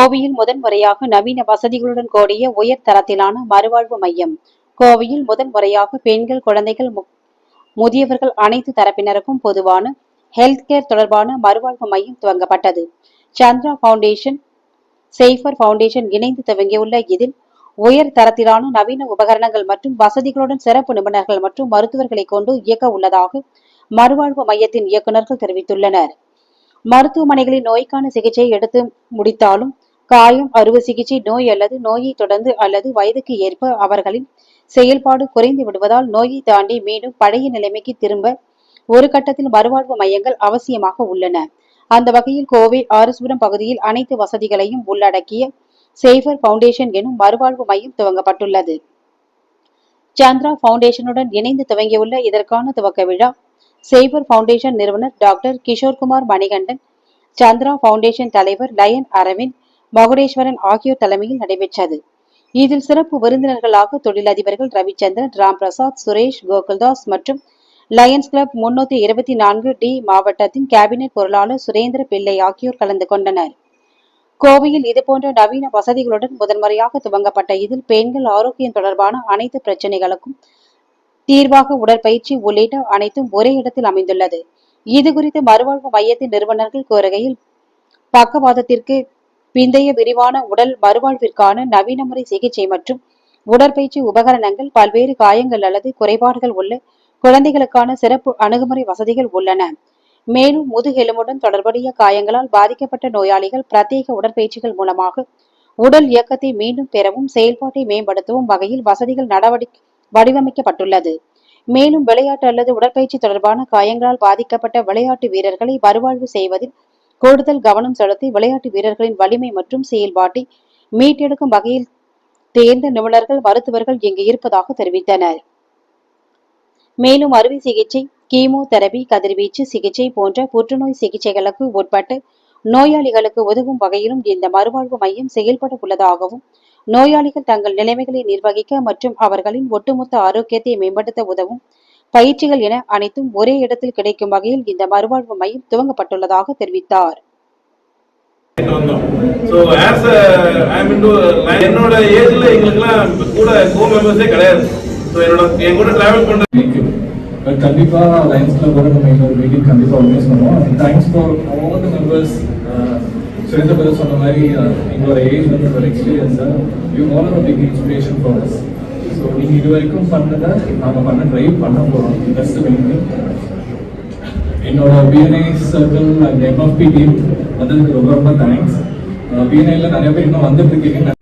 கோவையில் முதன்முறையாக நவீன வசதிகளுடன் கூடிய உயர் தரத்திலான மறுவாழ்வு மையம். கோவையில் முதன்முறையாக பெண்கள் குழந்தைகள் முதியவர்கள் அனைத்து தரப்பினருக்கும் பொதுவான ஹெல்த் கேர் தொடர்பான மறுவாழ்வு மையம் துவங்கப்பட்டது. சந்திரா பவுண்டேஷன் சேஃபர் பவுண்டேஷன் இணைந்து துவங்கியுள்ள இதில் உயர் தரத்திலான நவீன உபகரணங்கள் மற்றும் வசதிகளுடன் சிறப்பு நிபுணர்கள் மற்றும் மருத்துவர்களை கொண்டு இயக்க உள்ளதாக மறுவாழ்வு மையத்தின் இயக்குநர்கள் தெரிவித்துள்ளனர். மருத்துவமனைகளில் நோய்க்கான சிகிச்சை எடுத்து முடித்தாலும் காயம் அறுவை சிகிச்சை நோய் அல்லது நோயை தொடர்ந்து அல்லது வயதுக்கு ஏற்ப அவர்களின் செயல்பாடு குறைந்து விடுவதால் நோயை தாண்டி மீண்டும் பழைய நிலைமைக்கு திரும்ப ஒரு கட்டத்தில் மறுவாழ்வு மையங்கள் அவசியமாக உள்ளன. அந்த வகையில் கோவை ஆரஸ்புரம் பகுதியில் அனைத்து வசதிகளையும் உள்ளடக்கிய சேஃபர் பவுண்டேஷன் எனும் மறுவாழ்வு மையம் துவங்கப்பட்டுள்ளது. சந்திரா பவுண்டேஷனுடன் இணைந்து துவங்கியுள்ள இதற்கான துவக்க விழா சேஃபர் பவுண்டேஷன் நிறுவனர் டாக்டர் கிஷோர்குமார் மணிகண்டன் சந்திரா ஃபவுண்டேஷன் தலைவர் லயன் அரவிந்த் மகுடேஸ்வரன் ஆகியோர் தலைமையில் நடைபெற்றது. இதில் சிறப்பு விருந்தினர்களாக தொழிலதிபர்கள் ரவிச்சந்திரன் ராம் பிரசாத் சுரேஷ் கோகுல்தாஸ் மற்றும் லயன்ஸ் கிளப் முன்னூத்தி இருபத்தி நான்கு டி மாவட்டத்தின் கேபினெட் பொருளாளர் சுரேந்திர பிள்ளை ஆகியோர் கலந்து கொண்டனர். கோவையில் இதுபோன்ற நவீன வசதிகளுடன் முதன்முறையாக துவங்கப்பட்ட இதில் பெண்கள் ஆரோக்கியம் தொடர்பான அனைத்து பிரச்சனைகளுக்கும் தீர்வாக உடற்பயிற்சி உள்ளிட்ட அனைத்தும் ஒரே இடத்தில் அமைந்துள்ளது. இது குறித்து மறுவாழ்வு மையத்தின் நிறுவனர்கள் கோருகையில் பக்கவாதத்திற்கு பிந்தைய விரிவான உடல் மறுவாழ்விற்கான நவீன முறை சிகிச்சை மற்றும் உடற்பயிற்சி உபகரணங்கள் பல்வேறு காயங்கள் அல்லது குறைபாடுகள் உள்ள குழந்தைகளுக்கான சிறப்பு அணுகுமுறை வசதிகள் உள்ளன. மேலும் முதுகெலும்புடன் தொடர்புடைய காயங்களால் பாதிக்கப்பட்ட நோயாளிகள் பிரத்யேக உடற்பயிற்சிகள் மூலமாக உடல் இயக்கத்தை மீண்டும் பெறவும் செயல்பாட்டை மேம்படுத்தவும் வகையில் வசதிகள் நடவடிக்கை வடிவமைக்கப்பட்டுள்ளது. மேலும் விளையாட்டு அல்லது உடற்பயிற்சி தொடர்பான காயங்களால் பாதிக்கப்பட்ட விளையாட்டு வீரர்களை மறுவாழ்வு செய்வதில் கூடுதல் கவனம் செலுத்தி விளையாட்டு வீரர்களின் வலிமை மற்றும் செயல்பாட்டை மீட்டெடுக்கும் வகையில் தேர்ந்த நிபுணர்கள் மருத்துவர்கள் இங்கு இருப்பதாக தெரிவித்தனர். மேலும் அறுவை சிகிச்சை கீமோதெரபி கதிர்வீச்சு சிகிச்சை போன்ற புற்றுநோய் சிகிச்சைகளுக்கு உட்பட்டு நோயாளிகளுக்கு உதவும் வகையிலும் இந்த மறுவாழ்வு மையம் செயல்பட உள்ளதாகவும் நோயாளிகள் தங்கள் நிலைமைகளை நிர்வகிக்க மற்றும் அவர்களின் ஒட்டுமொத்த ஆரோக்கியத்தை மேம்படுத்த உதவும் பயிற்சிகள் என அனைத்தும் ஒரே இடத்தில் கிடைக்கும் வகையில் இந்த மறுவாழ்வு மையம் துவங்கப்பட்டுள்ளதாக தெரிவித்தார். பண்ணிட்டு வந்தோம் ஸோ ஆஸ் ஐம் இன்டு என்னோட ஏஜ்ல எங்களுக்குலாம் கூட கோ மெம்பர்ஸே கிடையாது. ஸோ என்னோட என் கூட டிராவல் பண்ற மீட்டிங் பட் கண்டிப்பா லைன்ஸ் கிளப்போட நம்ம இன்னொரு மீட்டிங் கண்டிப்பா ஆர்கனைஸ் பண்ணுவோம். And thanks for all the members Surendra brother சொன்ன மாதிரி uh, எங்களோட ஏஜ் வந்து ஒரு experience you all are big inspiration for us so நீங்கள் இது வரைக்கும் பண்ணதை நாங்கள் பண்ண ட்ரை பண்ண போகிறோம் பெஸ்ட் மீட்டிங் என்னோட BNI circle and MFI team வந்ததுக்கு ரொம்ப ரொம்ப தேங்க்ஸ் பிஎன்ஐல நிறைய பேர் இன்னும் வந்துட்டு இருக்கீங்க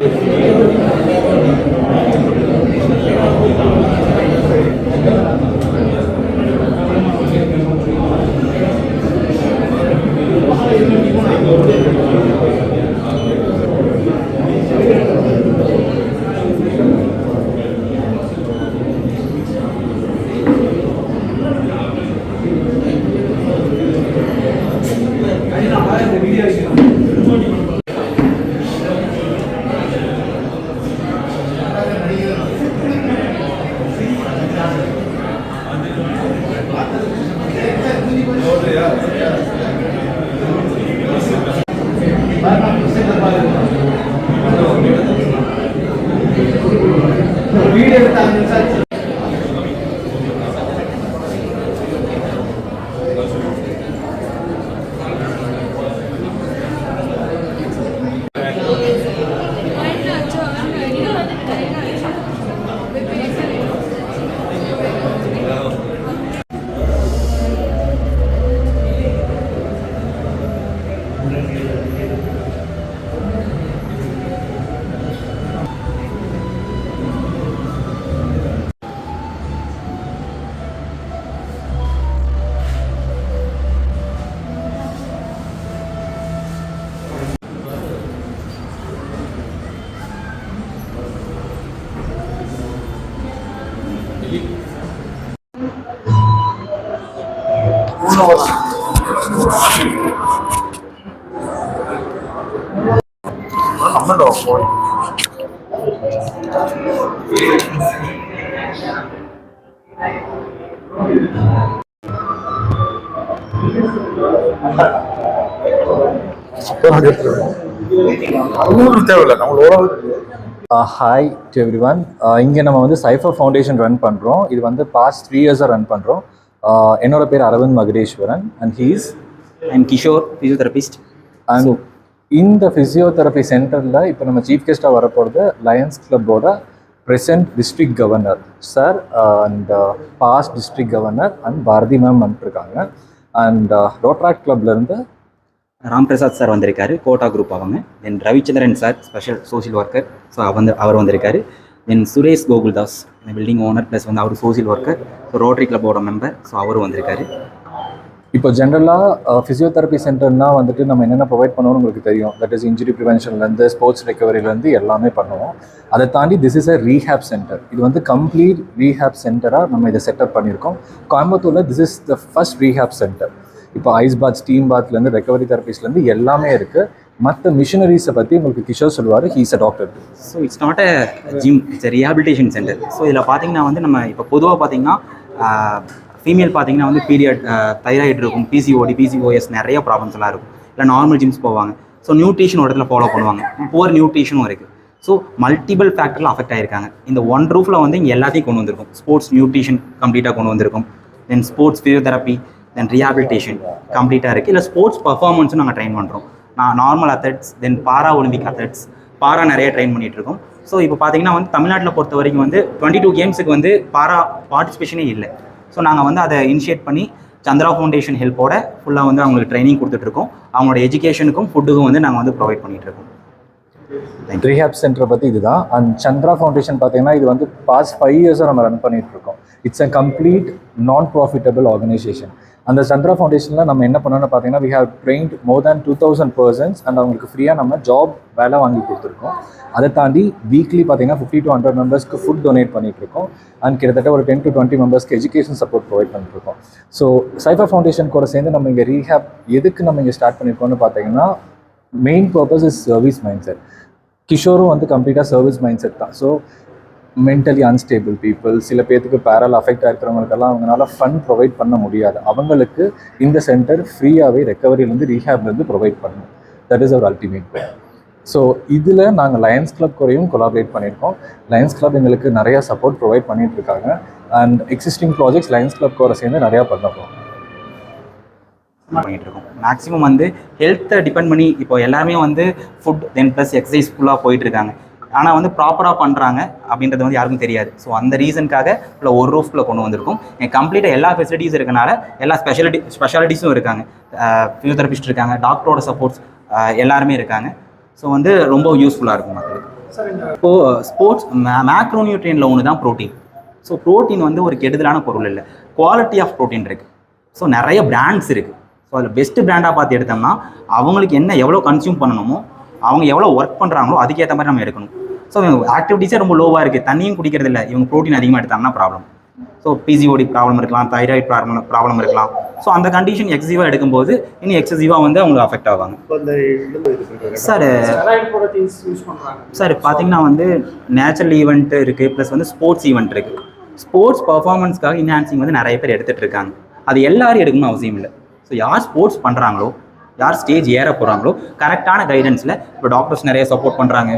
ஹாய் டு எவ்ரி ஒன் இங்கே நம்ம வந்து சைஃபர் ஃபவுண்டேஷன் ரன் பண்ணுறோம் இது வந்து பாஸ்ட் த்ரீ இயர்ஸாக ரன் பண்ணுறோம் என்னோட பேர் Aravind Magadeswaran and he's I'm Kishore physiotherapist and இந்த ஃபிசியோதெரபி சென்டரில் இப்போ நம்ம சீஃப் கெஸ்ட்டாக வரப்போகிறது Lions கிளப்போட present district governor sir and past district governor and Bharathi ma'am வந்துருக்காங்க. அண்ட் ரோட்ராக் கிளப்லேருந்து ராம் பிரசாத் சார் வந்திருக்காரு கோட்டா குரூப் அவங்க. Then Ravichandran sir special social worker so வந்து அவர் வந்திருக்காரு. Then Suresh Gokuldas building owner plus வந்து அவர் சோசியல் ஒர்க்கர் ஸோ ரோட்டரி கிளப்போட மெம்பர் ஸோ அவரும் வந்திருக்காரு. இப்போ ஜென்ரலாக ஃபிசியோதெரபி சென்டர்னால் வந்துட்டு நம்ம என்னென்ன ப்ரொவைட் பண்ணுவோம்னு உங்களுக்கு தெரியும். தட் இஸ் இன்ஜுரி ப்ரிவென்ஷன்லேருந்து ஸ்போர்ட்ஸ் ரெக்கவரிலேருந்து எல்லாமே பண்ணுவோம். அதை தாண்டி this is a rehab centre இது வந்து கம்ப்ளீட் ரீஹேப் சென்டராக நம்ம இதை செட்டப் பண்ணியிருக்கோம். கோயம்புத்தூரில் this is the first rehab centre இப்போ ஐஸ் பாத் ஸ்டீம் பாத்லேருந்து ரெக்கவரி தெரபிஸ்லேருந்து எல்லாமே இருக்குது மற்ற மிஷினரிஸை பற்றி உங்களுக்கு கிஷோர் சொல்லுவார். He's a doctor so it's not a gym it's rehabilitation centre so இதில் பார்த்தீங்கன்னா வந்து நம்ம இப்போ பொதுவாக பார்த்தீங்கன்னா ஃபீமேல் பார்த்தீங்கன்னா வந்து பீரியட் தைராய்டு இருக்கும் பிசிஓடி பிசிஓஎஸ் நிறைய ப்ராப்ளம்ஸ்லாம் இருக்கும். இல்லை நார்மல் ஜிம்ஸ் போவாங்க. ஸோ நியூட்ரிஷன் ஒரு இடத்துல ஃபாலோ பண்ணுவாங்க. புவர் நியூட்ரிஷனும் இருக்குது ஸோ மல்டிபிள் ஃபேக்டரில் அஃபெக்ட் ஆகிருக்காங்க இந்த ஒன் ரூஃபில் வந்து இங்கே எல்லாத்தையும் கொண்டு வந்திருக்கும். ஸ்போர்ட்ஸ் நியூட்ரிஷன் கம்ப்ளீட்டாக கொண்டு வந்திருக்கும். Then sports physiotherapy then rehabilitation கம்ப்ளீட்டாக இருக்குது இல்லை ஸ்போர்ட்ஸ் பர்ஃபார்மன்ஸும் நாங்கள் ட்ரைன் பண்ணுறோம் நான் normal athletes then para Olympic athletes para நிறைய ட்ரெயின் பண்ணிகிட்டு இருக்கோம் ஸோ இப்போ பார்த்தீங்கன்னா வந்து தமிழ்நாட்டில் பொறுத்த வரைக்கும் வந்து டுவெண்ட்டி டூ கேம்ஸுக்கு வந்து பாரா பார்ட்டிசிபேஷனே இல்லை. ஸோ நாங்கள் வந்து அதை இனிஷியேட் பண்ணி சந்திரா ஃபவுண்டேஷன் ஹெல்ப்போட ஃபுல்லாக வந்து அவங்களுக்கு ட்ரைனிங் கொடுத்துட்ருக்கோம் அவங்களோட எஜுகேஷனுக்கும் ஃபுட்டுக்கும் வந்து நாங்கள் வந்து ப்ரொவைட் பண்ணிகிட்டு இருக்கோம் ரீஹேப் சென்டரை பற்றி இதுதான். அண்ட் சந்திரா ஃபவுண்டேஷன் பார்த்தீங்கன்னா இது வந்து பாஸ்ட் ஃபைவ் இயர்ஸாக நம்ம ரன் பண்ணிகிட்டு இருக்கோம் it's a complete non profitable organisation அந்த சந்திரா ஃபவுண்டேஷனில் நம்ம என்ன பண்ணோம்னு பார்த்தீங்கன்னா we have trained more than two thousand persons and அவங்களுக்கு ஃப்ரீயாக நம்ம ஜாப் வேலை வாங்கி கொடுத்துருக்கோம். அதை தாண்டி வீக்லி பார்த்தீங்கன்னா ஃபிஃப்டி டு ஹண்ட்ரட் மெம்பர்ஸ்க்கு ஃபுட் டொனேட் பண்ணிகிட்ருக்கோம் இருக்கோம் அண்ட் கிட்டத்தட்ட ஒரு டென் டு டுவெண்ட்டி மெம்பர்ஸ்க்கு எஜுகேஷன் சப்போர்ட் ப்ரொவைட் பண்ணிருக்கோம் ஸோ சைஃபர் ஃபவுண்டேஷன் கூட சேர்ந்து நம்ம இங்கே ரீஹேப் எதுக்கு நம்ம இங்கே ஸ்டார்ட் பண்ணியிருக்கோம்னு பார்த்தீங்கன்னா main purpose is service mind set கிஷோரும் வந்து கம்ப்ளீட்டாக சர்வீஸ் மைண்ட் செட் தான். ஸோ மென்டலி அன்ஸ்டேபிள் பீப்புள் சில பேர்த்துக்கு பேரல் அஃபெக்ட் ஆகிருக்கிறவங்களுக்கெல்லாம் அவங்களால ஃபண்ட் ப்ரொவைட் பண்ண முடியாது. அவங்களுக்கு இந்த சென்டர் ஃப்ரீயாகவே ரெக்கவரியிலேருந்து ரீஹேப்லேருந்து ப்ரொவைட் பண்ணும். That is our ultimate goal so இதில் நாங்கள் லயன்ஸ் கிளப் குறையும் கொலாபரேட் பண்ணியிருக்கோம். லயன்ஸ் கிளப் எங்களுக்கு நிறையா சப்போர்ட் ப்ரொவைட் பண்ணிட்டு இருக்காங்க and existing projects Lions club குறை சேர்ந்து நிறையா பண்ண போகிறோம் இருக்கோம் மேக்ஸிமம் வந்து ஹெல்த்தை டிபெண்ட் பண்ணி இப்போ எல்லாருமே வந்து ஃபுட் தென் ப்ளஸ் எக்ஸசைஸ் ஃபுல்லாக போயிட்டு இருக்காங்க ஆனால் வந்து ப்ராப்பராக பண்ணுறாங்க அப்படின்றது வந்து யாருக்கும் தெரியாது. ஸோ அந்த ரீசனுக்காக இல்லை ஒரு ரூஃப்ல கொண்டு வந்திருக்கோம். கம்ப்ளீட்டாக எல்லா ஃபெசிலிட்டிஸ் இருக்கனால எல்லா ஸ்பெஷாலிட்டி ஸ்பெஷாலிட்டிஸும் இருக்காங்க. ஃபிசியோதெரபிஸ்ட் இருக்காங்க டாக்டரோட சப்போர்ட்ஸ் எல்லாருமே இருக்காங்க. ஸோ வந்து ரொம்ப யூஸ்ஃபுல்லாக இருக்கும் மக்களுக்கு. இப்போது ஸ்போர்ட்ஸ் மேக்ரோநியூட்ரியனில் ஒன்று தான் ப்ரோட்டீன் ஸோ ப்ரோட்டீன் வந்து ஒரு கெடுதலான பொருள் இல்லை. குவாலிட்டி ஆஃப் ப்ரோட்டீன் இருக்குது ஸோ நிறைய பிராண்ட்ஸ் இருக்குது ஸோ அதில் பெஸ்ட்டு பிராண்டாக பார்த்து எடுத்தோம்னா அவங்களுக்கு என்ன எவ்வளோ கன்சியூம் பண்ணணுமோ அவங்க எவ்வளோ ஒர்க் பண்ணுறாங்களோ அதுக்கேற்ற மாதிரி நம்ம எடுக்கணும். ஸோ ஆக்டிவிட்டீஸே ரொம்ப லோவாக இருக்குது தண்ணியும் குடிக்கிறது இல்லை. இவங்க ப்ரோட்டீன் அதிகமாக எடுத்தாங்கன்னா ப்ராப்ளம் ஸோ பிசிஓடி ப்ராப்ளம் இருக்கலாம். தைராய்டு ப்ராப்ளம் ப்ராப்ளம் இருக்கலாம். ஸோ அந்த கண்டிஷன் எக்ஸசிவாக எடுக்கும்போது இன்னும் எக்ஸசிவாக வந்து அவங்களுக்கு அஃபெக்ட் ஆவாங்க. சார் சார் பார்த்தீங்கன்னா வந்து நேச்சுரல் ஈவெண்ட் இருக்குது ப்ளஸ் வந்து ஸ்போர்ட்ஸ் ஈவெண்ட் இருக்குது ஸ்போர்ட்ஸ் பர்ஃபார்மன்ஸ்க்காக இன்ஹான்சிங் வந்து நிறைய பேர் எடுத்துகிட்டு இருக்காங்க. அது எல்லாரும் எடுக்கணும்னு அவசியம் இல்லை. ஸோ யார் ஸ்போர்ட்ஸ் பண்ணுறாங்களோ யார் ஸ்டேஜ் ஏற போகிறாங்களோ கரெக்டான கைடன்ஸில் இப்போ டாக்டர்ஸ் நிறைய சப்போர்ட் பண்ணுறாங்க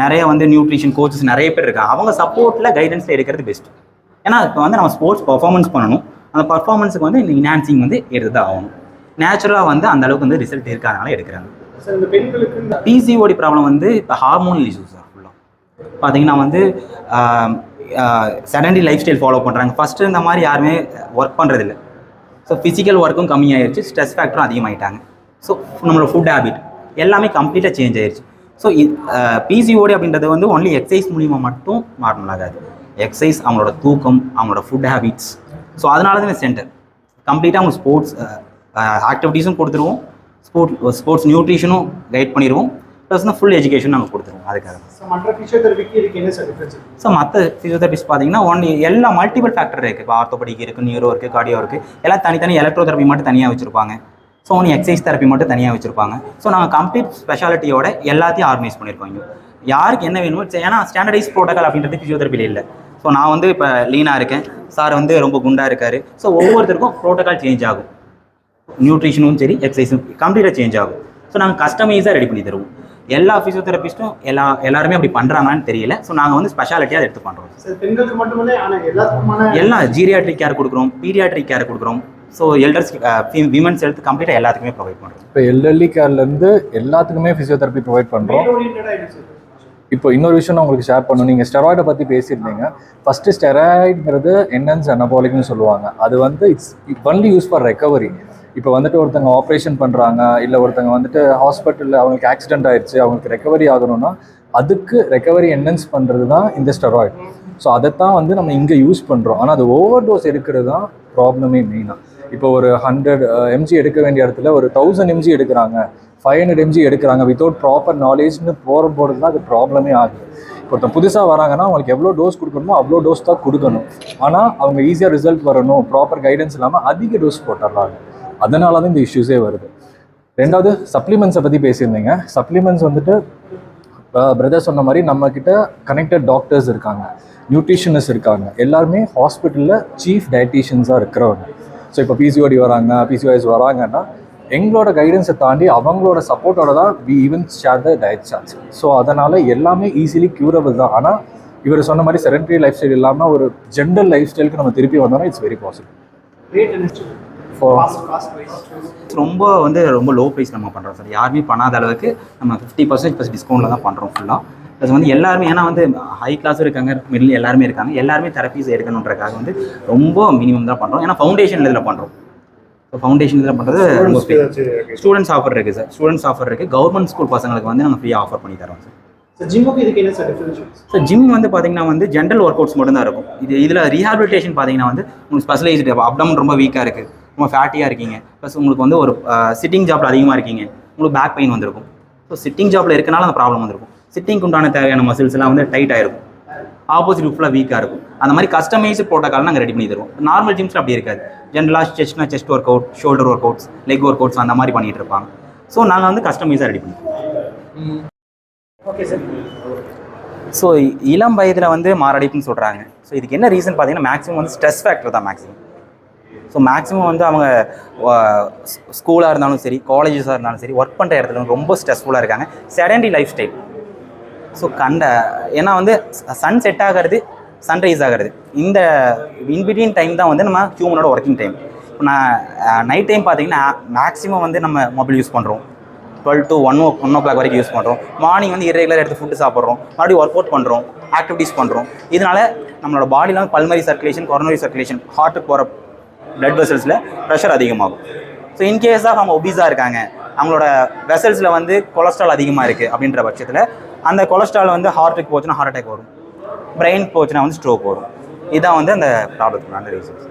நிறைய வந்து நியூட்ரிஷன் கோச்சஸ் நிறைய பேர் இருக்காங்க. அவங்க சப்போர்ட்டில் கைடன்ஸில் எடுக்கிறது பெஸ்ட் ஏன்னா இப்போ வந்து நம்ம ஸ்போர்ட்ஸ் பர்ஃபார்மன்ஸ் பண்ணணும். அந்த பர்ஃபார்மன்ஸுக்கு வந்து இந்த இன்ஹான்சிங் வந்து எடுத்து தான் ஆகணும். நேச்சுரலாக வந்து அந்த அளவுக்கு வந்து ரிசல்ட் இருக்காதனால எடுக்கிறாங்க. பிசிஓடி ப்ராப்ளம் வந்து இப்போ ஹார்மோனல் இஷ்யூஸ் தான் ஃபுல்லாக பார்த்தீங்கன்னா வந்து சடன்லி லைஃப் ஸ்டைல் ஃபாலோ பண்ணுறாங்க ஃபஸ்ட்டு இந்த மாதிரி யாருமே ஒர்க் பண்ணுறதில்ல ஸோ ஃபிசிக்கல் ஒர்க்கும் கம்மியாயிருச்சு. ஸ்ட்ரெஸ் ஃபேக்டரும் அதிகமாகிட்டாங்க ஸோ நம்மளோட ஃபுட் ஹேபிட் எல்லாமே கம்ப்ளீட்டாக சேஞ்ச் ஆயிருச்சு. ஸோ பிசிஓடி அப்படின்றது வந்து ஒன்லி எக்ஸசைஸ் மூலிமா மட்டும் நார்மல் ஆகாது எக்ஸசைஸ் அவங்களோட தூக்கம் அவங்களோட ஃபுட் ஹேபிட்ஸ் ஸோ அதனால தான் சென்டர் கம்ப்ளீட்டாக அவங்க ஸ்போர்ட்ஸ் ஆக்டிவிட்டீஸும் கொடுத்துருவோம். ஸ்போர்ட் ஸ்போர்ட்ஸ் நியூட்ரிஷனும் கைட் பண்ணிடுவோம். ப்ளஸ் ஃபுல் எஜுகேஷன் நாங்கள் கொடுத்துருவோம். அதுக்காக மற்ற பிசியோதெரபிக்கு இதுக்கு என்ன சார் ஸோ மற்ற ஃபிசியோதெரபிஸ்ட் பார்த்தீங்கன்னா ஒன்லி எல்லா மல்டிபிள் ஃபேக்டர் இருக்குது இப்போ ஆர்த்தோபடிக் இருக்குது நியூரோ இருக்குது கார்டியோ இருக்குது எல்லாம் தனித்தனி எலக்ட்ரோதெரப்பி மட்டும் தனியாக வச்சுருப்பாங்க. ஸோ ஒன்று எக்ஸசைஸ் தெரப்பி மட்டும் தனியாக வச்சுருப்பாங்க. ஸோ நாங்கள் கம்ப்ளீட் ஸ்பெஷாலிட்டியோட எல்லாத்தையும் ஆர்கனைஸ் பண்ணியிருக்கோம் இங்கே. யாருக்கு என்ன வேணுமோ சரி, ஏன்னா ஸ்டாண்டர்டைஸ் ப்ரோட்டோகால் அப்படின்றது ஃபிசியோதெரப்பியில் இல்லை. ஸோ நான் வந்து இப்போ லீனாக இருக்கேன். சார் வந்து ரொம்ப குண்டாக இருக்காரு. ஸோ ஒவ்வொருத்தருக்கும் ப்ரோட்டோகால் சேஞ்ச் ஆகும். நியூட்ரிஷனும் சரி எக்ஸசைஸும் கம்ப்ளீட்டாக சேஞ்ச் ஆகும். ஸோ நாங்கள் கஸ்டமைஸாக ரெடி பண்ணி தருவோம். எல்லா ஃபிசியோதெரபிஸ்ட்டும் எல்லா எல்லாருமே அப்படி பண்ணுறாங்கன்னு தெரியல. ஸோ நாங்கள் வந்து ஸ்பெஷாலிட்டியாக எடுத்து பண்ணுறோம் எல்லாம் ஜீரியாட்ரிக் கேர் கொடுக்குறோம் பீரியாட்ரிக் கேர் கொடுக்குறோம். ஸோ எல்டர்ஸ் விமன்ஸ் ஹெல்த் கம்ப்ளீட்டாக எல்லாத்துக்குமே ப்ரொவைட் பண்ணுறோம் இப்போ எல்எல்இ கேர்லேருந்து எல்லாத்துக்குமே ஃபிசியோதெரப்பி ப்ரொவைட் பண்ணுறோம் இப்போ இன்னொரு விஷயம் நான் உங்களுக்கு ஷேர் பண்ணணும். நீங்கள் ஸ்டெராய்டை பற்றி பேசியிருந்தீங்க. ஃபஸ்ட்டு ஸ்டெராய்டுங்கிறது என்னன்ஸ் அனபாலிக்னு சொல்லுவாங்க. அது வந்து it's only use for recovery இப்போ வந்துட்டு ஒருத்தங்க ஆப்ரேஷன் பண்ணுறாங்க இல்லை ஒருத்தங்க வந்துட்டு ஹாஸ்பிட்டலில் அவங்களுக்கு ஆக்சிடென்ட் ஆயிடுச்சு அவங்களுக்கு ரெக்கவரி ஆகணும்னா அதுக்கு ரெக்கவரி என்ஹன்ஸ் பண்ணுறது தான் இந்த ஸ்டெராய்டு ஸோ அதைத்தான் வந்து நம்ம இங்கே யூஸ் பண்ணுறோம் ஆனால் அது ஓவர் டோஸ் எடுக்கிறது தான் ப்ராப்ளமே மெயினாக இப்போ ஒரு ஹண்ட்ரட் எம்ஜி uh, எடுக்க வேண்டிய இடத்துல ஒரு தௌசண்ட் எம்ஜி எடுக்கிறாங்க. ஃபைவ் ஹண்ட்ரட் எம்ஜி எடுக்கிறாங்க. வித்தவுட் ப்ராப்பர் நாலேஜ்னு போகிற போகிறது தான் அது ப்ராப்ளமே ஆகுது. ஒருத்தன் புதுசாக வராங்கன்னா அவங்களுக்கு எவ்வளோ டோஸ் கொடுக்கணுமோ அவ்வளோ டோஸ் தான் கொடுக்கணும். ஆனால் அவங்க ஈஸியாக ரிசல்ட் வரணும் ப்ராப்பர் கைடன்ஸ் இல்லாமல் அதிக டோஸ் போட்டுடுறாங்க அதனால தான் இந்த இஷ்யூஸே வருது. ரெண்டாவது சப்ளிமெண்ட்ஸை பற்றி பேசியிருந்தீங்க. சப்ளிமெண்ட்ஸ் வந்துட்டு பிரதர் சொன்ன மாதிரி நம்மக்கிட்ட கனெக்டட் டாக்டர்ஸ் இருக்காங்க. நியூட்ரிஷனிஸ்ட் இருக்காங்க. எல்லாருமே ஹாஸ்பிட்டலில் சீஃப் டயட்டீஷியன்ஸாக இருக்கிறவங்க. ஸோ இப்போ பிசிஓடி வராங்க பிசிஓஎஸ் வராங்கன்னா எங்களோட கைடன்ஸை தாண்டி அவங்களோட சப்போர்ட்டோட தான் we even share the diet charts so அதனால் எல்லாமே ஈஸிலி க்யூரபிள் தான். ஆனால் இவர் சொன்ன மாதிரி செரண்டரி லைஃப் ஸ்டைல் இல்லாமல் ஒரு ஜென்ரல் லைஃப் ஸ்டைலுக்கு நம்ம திருப்பி வந்தோம்னா இட்ஸ் வெரி பாசிபிள் ரொம்ப வந்து ரொம்ப லோ ப்ரைஸ் நம்ம பண்ணுறோம் சார் யாருமே பண்ணாத அளவுக்கு நம்ம ஃபிஃப்டி பர்சன்ட் ப்ளஸ் டிஸ்கவுண்ட்டில் தான் பண்ணுறோம் ஃபுல்லாக ப்ளஸ் வந்து எல்லாருமே ஏன்னா வந்து ஹை கிளாஸும் இருக்காங்க மிடில் எல்லாருமே இருக்காங்க. எல்லாருமே தெரப்பீஸ் எடுக்கணுன்றக்காக வந்து ரொம்ப மினிமம் தான் பண்ணுறோம் ஏன்னா ஃபவுண்டேஷன் இதில் பண்ணுறோம் ஸோ ஃபவுண்டேஷன் இதில் பண்ணுறது ரொம்ப ஸ்டூடெண்ட்ஸ் ஆஃபர் இருக்குது சார் ஸ்டூடெண்ட்ஸ் ஆஃபர் இருக்குது கவர்மெண்ட் ஸ்கூல் பசங்களுக்கு வந்து நாங்கள் ஃப்ரீயாக ஆஃபர் பண்ணி தரோம் சார் சார் ஜிம் வந்து பார்த்தீங்கன்னா வந்து ஜென்ரல் ஒர்க் அவுட்ஸ் மட்டும் தான் இருக்கும். இது இதில் ரீஹாபிலிட்டேஷன் பார்த்தீங்கன்னா வந்து உங்களுக்கு ஸ்பெஷலைஸ்டு அப்டமன் ரொம்ப வீக்காக இருக்குது ரொம்ப ஃபேட்டியாக இருக்கீங்க. ப்ளஸ் உங்களுக்கு வந்து ஒரு சிட்டிங் ஜாப்பில் அதிகமாக இருக்கீங்க. உங்களுக்கு பேக் பெயின் வந்திருக்கும். ஸோ சிட்டிங் ஜாப்பில் இருக்கனால அந்த ப்ராப்ளம் வந்திருக்கும். சிட்டிங் உண்டான தேவையான மசில்ஸ் எல்லாம் வந்து டைட் ஆயிருக்கும். ஆப்போசிட் ஃபுல்லாக வீக்காக இருக்கும். அந்த மாதிரி கஸ்டமைஸ்டு ப்ரோட்டோக்கால் நாங்கள் ரெடி பண்ணி தருவோம். நார்மல் ஜிம்ஸில் அப்படி இருக்காது. ஜென்ரலாக செஸ்ட்னா chest workout shoulder workouts leg workouts அந்த மாதிரி பண்ணிட்டு இருப்பாங்க. ஸோ நாங்கள் வந்து கஸ்டமைஸாக ரெடி பண்ணி தருவோம் ஓகே சார் ஸோ இளம் வயதில் வந்து மாரடைப்புன்னு சொல்கிறாங்க ஸோ இதுக்கு என்ன ரீசன் பார்த்தீங்கன்னா மேக்ஸிமம் வந்து ஸ்ட்ரெஸ் ஃபேக்டர் தான் மேக்ஸிமம் ஸோ மேக்ஸிமம் வந்து அவங்க ஸ்கூலாக இருந்தாலும் சரி காலேஜஸாக இருந்தாலும் சரி ஒர்க் பண்ணுற இடத்துல ரொம்ப ஸ்ட்ரெஸ்ஃபுல்லாக இருக்காங்க. செடன்டி லைஃப் ஸ்டைல் ஸோ கண்ட ஏன்னா வந்து சன் செட் ஆகிறது சன்ரைஸ் ஆகிறது. இந்த இன்பிட்வீன் டைம் தான் வந்து நம்ம ஹியூமனோட ஒர்க்கிங் டைம் இப்போ நான் நைட் டைம் பார்த்தீங்கன்னா மேக்ஸிமம் வந்து நம்ம மொபைல் யூஸ் பண்ணுறோம் twelve to one o one o clock வரைக்கும் யூஸ் பண்ணுறோம் மார்னிங் வந்து இரகுலர் எடுத்து ஃபுட்டு சாப்பிட்றோம். மறுபடியும் ஒர்க் அவுட் பண்ணுறோம் ஆக்டிவிட்டீஸ் பண்ணுறோம் இதனால நம்மளோட பாடியில் வந்து பல்மரி சர்க்குலேஷன் கொரோனரி சர்க்குலேஷன் ஹார்ட்டுக்கு போகிற பிளட் வெசல்ஸில் ப்ரெஷர் அதிகமாகும். ஸோ இன்கேஸ் ஆஃப் அவங்க ஒபீஸாக இருக்காங்க அவங்களோட வெசல்ஸில் வந்து கொலஸ்ட்ரால் அதிகமாக இருக்குது அப்படின்ற பட்சத்தில் அந்த கொலஸ்ட்ரால் வந்து ஹார்ட்டுக்கு போச்சுன்னா ஹார்ட் அட்டாக் வரும். பிரெயின் போச்சுன்னா வந்து ஸ்ட்ரோக் வரும். இதுதான் வந்து அந்த ப்ராப்ளத்துக்கான ரீசன்ஸ்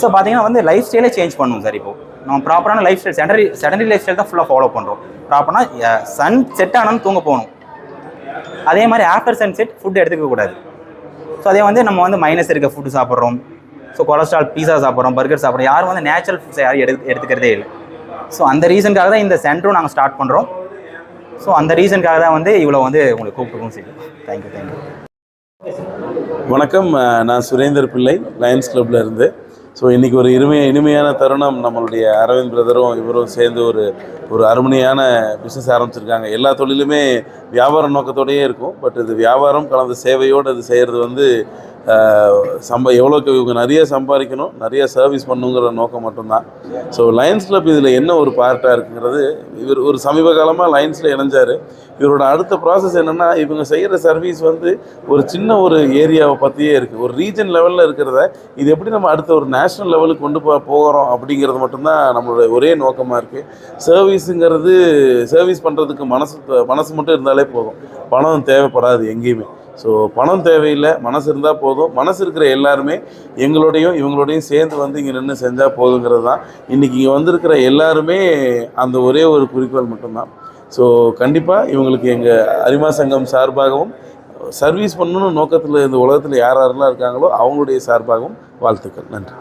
ஸோ பார்த்தீங்கன்னா வந்து லைஃப் ஸ்டைலே சேஞ்ச் பண்ணுவோம் சார் இப்போ. நம்ம ப்ராப்பரான லைஃப் ஸ்டைல் செடரி செடனரி லைஃப் ஸ்டைல் தான் ஃபுல்லாக ஃபாலோ பண்ணுறோம் ப்ராப்பராக சன் செட் ஆனாலும் தூங்க போகணும். அதே மாதிரி ஆஃப்டர் சன் செட் ஃபுட் எடுத்துக்க கூடாது. ஸோ அதே வந்து நம்ம வந்து மைனஸ் இருக்க ஃபுட்டு சாப்பிட்றோம். ஸோ கொலஸ்ட்ரால் பீஸா சாப்பிட்றோம் பர்கர் சாப்பிட்றோம். யாரும் வந்து நேச்சுரல் ஃபுட்ஸை யாரும் எடுத்து எடுத்துக்கிறதே இல்லை. ஸோ அந்த ரீசனுக்காக தான் இந்த சென்டரும் நாங்கள் ஸ்டார்ட் பண்ணுறோம் ஸோ அந்த ரீசனுக்காக தான் வந்து இவ்வளோ வந்து உங்களுக்கு கூப்பிட்டுருக்கோம் சரி தேங்க்யூ தேங்க்யூ வணக்கம். நான் சுரேந்தர் பிள்ளை லயன்ஸ் கிளப்ல இருந்து. ஸோ இன்றைக்கி ஒரு இனிமை இனிமையான தருணம். நம்மளுடைய அரவிந்த் பிரதரும் இவரும் சேர்ந்து ஒரு ஒரு அருமணியான பிஸ்னஸ் ஆரம்பிச்சிருக்காங்க. எல்லா தொழிலுமே வியாபார நோக்கத்தோடயே இருக்கும். பட் இது வியாபாரம் கலந்த சேவையோடு அது செய்கிறது வந்து சம்ப எவ்வளோக்கு இவங்க நிறைய சம்பாதிக்கணும் நிறைய சர்வீஸ் பண்ணுங்கிற நோக்கம் மட்டும்தான். ஸோ லயன்ஸ் கிளப் இதில் என்ன ஒரு பார்ட்டாக இருக்குங்கிறது இவர் ஒரு சமீப காலமாக லயன்ஸில் இணைஞ்சார். இவரோட அடுத்த ப்ராசஸ் என்னென்னா இவங்க செய்கிற சர்வீஸ் வந்து ஒரு சின்ன ஒரு ஏரியாவை பற்றியே இருக்குது ஒரு ரீஜன் லெவலில் இருக்கிறத இது எப்படி நம்ம அடுத்த ஒரு நேஷ்னல் லெவலுக்கு கொண்டு போ போகிறோம் அப்படிங்கிறது மட்டும்தான் நம்மளோட ஒரே நோக்கமாக இருக்குது சர்வீஸுங்கிறது சர்வீஸ் பண்ணுறதுக்கு மனசு மனசு மட்டும் இருந்தாலே போதும். பணம் தேவைப்படாது எங்கேயுமே. ஸோ பணம் தேவையில்லை மனசு இருந்தால் போதும். மனசு இருக்கிற எல்லாருமே எங்களோடையும் இவங்களோடையும் சேர்ந்து வந்து இங்கே நின்று செஞ்சால் போதுங்கிறது தான். இன்றைக்கி இங்கே வந்திருக்கிற எல்லாருமே அந்த ஒரே ஒரு குறிக்கோள் மட்டும்தான். ஸோ கண்டிப்பாக இவங்களுக்கு எங்கள் அரிமா சங்கம் சார்பாகவும் சர்வீஸ் பண்ணணும்னு நோக்கத்தில் இந்த உலகத்தில் யார் யாரெல்லாம் இருக்காங்களோ அவங்களுடைய சார்பாகவும் வாழ்த்துக்கள். நன்றி.